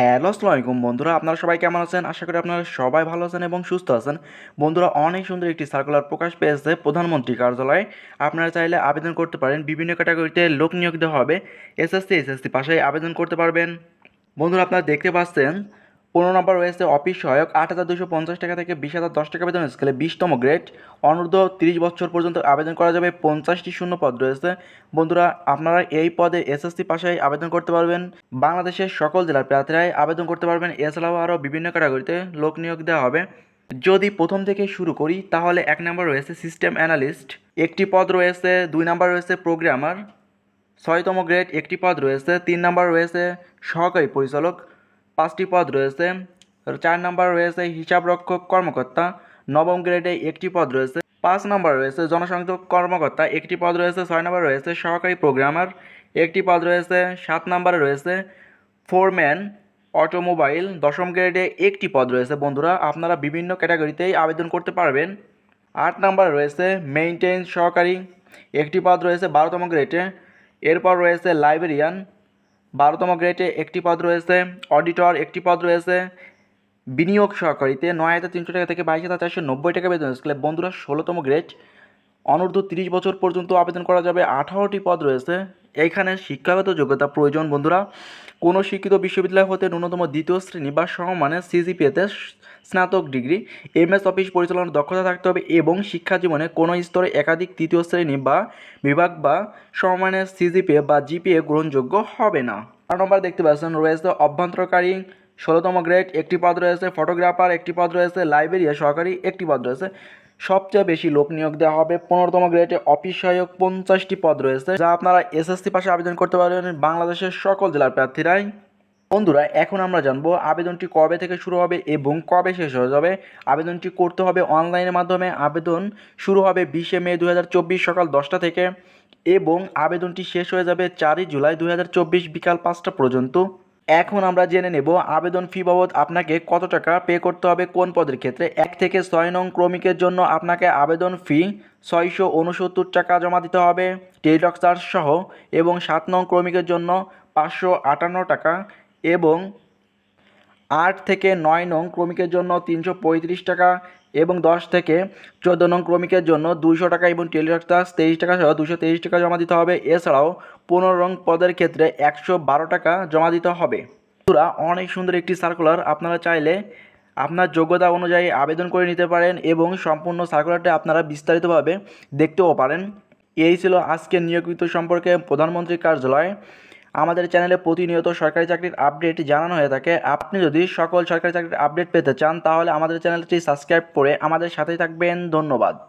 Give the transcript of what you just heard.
Hello, আসসালামু আলাইকুম। বন্ধুরা, আপনারা সবাই কেমন আছেন? আশা করি আপনারা সবাই ভালো আছেন এবং সুস্থ আছেন। বন্ধুরা, অনেক সুন্দর একটি সার্কুলার প্রকাশ পেয়েছে প্রধানমন্ত্রী কার্যালয়ে। আপনারা চাইলে আবেদন করতে পারেন। বিভিন্ন ক্যাটাগরিতে লোক নিয়োগ দেওয়া হবে। এসএসসি এসএসসি পাশে আবেদন করতে পারবেন। বন্ধুরা, আপনারা দেখতে পাচ্ছেন পনেরো নম্বর রয়েছে অফিস সহায়ক আট হাজার দুশো পঞ্চাশ টাকা থেকে বিশ হাজার দশ টাকা বেতন স্কেলে বিশতম গ্রেড। অনূর্ধ্ব তিরিশ বছর পর্যন্ত আবেদন করা যাবে পঞ্চাশটি শূন্য পদ রয়েছে। বন্ধুরা, আপনারা এই পদে এসএসসি পাশে আবেদন করতে পারবেন। বাংলাদেশের সকল জেলার প্রার্থীরাই আবেদন করতে পারবেন। এছাড়াও আরও বিভিন্ন ক্যাটাগরিতে লোক নিয়োগ দেওয়া হবে। যদি প্রথম থেকে শুরু করি, তাহলে এক নম্বর রয়েছে সিস্টেম অ্যানালিস্ট। একটি পদ রয়েছে, দুই নম্বর রয়েছে প্রোগ্রামার। ছয়তম গ্রেড, একটি পদ রয়েছে। তিন নম্বর রয়েছে সহকারী পরিচালক। পাঁচটি পদ রয়েছে। চার নম্বর রয়েছে হিসাবরক্ষক কর্মকর্তা, নবম গ্রেডে একটি পদ রয়েছে। পাঁচ নম্বর রয়েছে জনসংযোগ কর্মকর্তা, একটি পদ রয়েছে। ছয় নম্বর রয়েছে সহকারী প্রোগ্রামার, একটি পদ রয়েছে। সাত নম্বরে রয়েছে ফোরম্যান, অটোমোবাইল, দশম গ্রেডে একটি পদ রয়েছে। বন্ধুরা, আপনারা বিভিন্ন ক্যাটাগরিতেই আবেদন করতে পারবেন। আট নম্বরে রয়েছে মেইনটেন্স সহকারী, একটি পদ রয়েছে বারোতম গ্রেডে। এরপর রয়েছে লাইব্রেরিয়ান বারোতম গ্রেডে একটি পদ রয়েছে, অডিটর একটি পদ রয়েছে, বিনিয়োগ সহকারীতে নয় হাজার তিনশো টাকা থেকে বাইশ হাজার চারশো নব্বই টাকা বেতন স্কেলে বন্ধুরা ষোলোতম গ্রেড। অনূর্ধ্ব তিরিশ বছর পর্যন্ত আবেদন করা যাবে আঠারোটি পদ রয়েছে। এখানে শিক্ষাগত যোগ্যতা প্রয়োজন বন্ধুরা। কোনো শিক্ষিত বিশ্ববিদ্যালয় হতে ন্যূনতম দ্বিতীয় শ্রেণি বা সমমানে সিজিপিএতে স্নাতক ডিগ্রি, এমএস অফিস পরিচালনার দক্ষতা থাকতে হবে এবং শিক্ষা জীবনে কোনো স্তরে একাধিক তৃতীয় শ্রেণি বা বিভাগ বা সমমানের সিজিপিএ বা জিপিএ গ্রহণযোগ্য হবে না। চার নম্বর দেখতে পাচ্ছেন, রয়েছে অভ্যন্তরকারী ষোলোতম গ্রেড, একটি পদ রয়েছে ফটোগ্রাফার, একটি পদ রয়েছে লাইব্রেরিয়া সহকারী একটি পদ রয়েছে। সবচেয়ে বেশি লোক নিয়োগ দেওয়া হবে পনেরোতম গ্রেডে, অফিস সহায়ক পঞ্চাশটি পদ রয়েছে, যা আপনারা এসএসসি পাশে আবেদন করতে পারবেন বাংলাদেশের সকল জেলার প্রার্থীরাই। বন্ধুরা, এখন আমরা জানব আবেদনটি কবে থেকে শুরু হবে এবং কবে শেষ হয়ে যাবে। আবেদনটি করতে হবে অনলাইনের মাধ্যমে। আবেদন শুরু হবে বিশে মে দু হাজার চব্বিশ সকাল দশটা থেকে এবং আবেদনটি শেষ হয়ে যাবে চারই জুলাই দুই হাজার চব্বিশ বিকাল পাঁচটা পর্যন্ত। এখন আমরা জেনে নেব আবেদন ফি বাবদ আপনাকে কত টাকা পে করতে হবে কোন পদের ক্ষেত্রে। এক থেকে ছয় নং ক্রমিকের জন্য আপনাকে আবেদন ফি ছয়শো উনসত্তর টাকা জমা দিতে হবে। টেলিটক চার্জ সহ এবং সাত নং ক্রমিকের জন্য পাঁচশো আটান্ন টাকা এবং আট থেকে নয় নং ক্রমিকের জন্য তিনশো পঁয়ত্রিশ টাকা এবং দশ থেকে চোদ্দ নং ক্রমিকের জন্য দুশো টাকা এবং টেলিটক তেইশ টাকা সহ দুশো তেইশ টাকা জমা দিতে হবে। এছাড়াও পনেরো নং পদের ক্ষেত্রে একশো বারো টাকা জমা দিতে হবে। বন্ধুরা, অনেক সুন্দর একটি সার্কুলার আপনারা চাইলে আপনার যোগ্যতা অনুযায়ী আবেদন করে নিতে পারেন এবং সম্পূর্ণ সার্কুলারটি আপনারা বিস্তারিতভাবে দেখতেও পারেন। এই ছিল আজকের নিয়োগিত সম্পর্কে প্রধানমন্ত্রীর কার্যালয়। আমাদের চ্যানেলে প্রতিনিয়ত সরকারি চাকরির আপডেট জানানো হয়ে থাকে। আপনি যদি সকল সরকারি চাকরির আপডেট পেতে চান, তাহলে আমাদের চ্যানেলটি সাবস্ক্রাইব করে আমাদের সাথেই থাকবেন। ধন্যবাদ।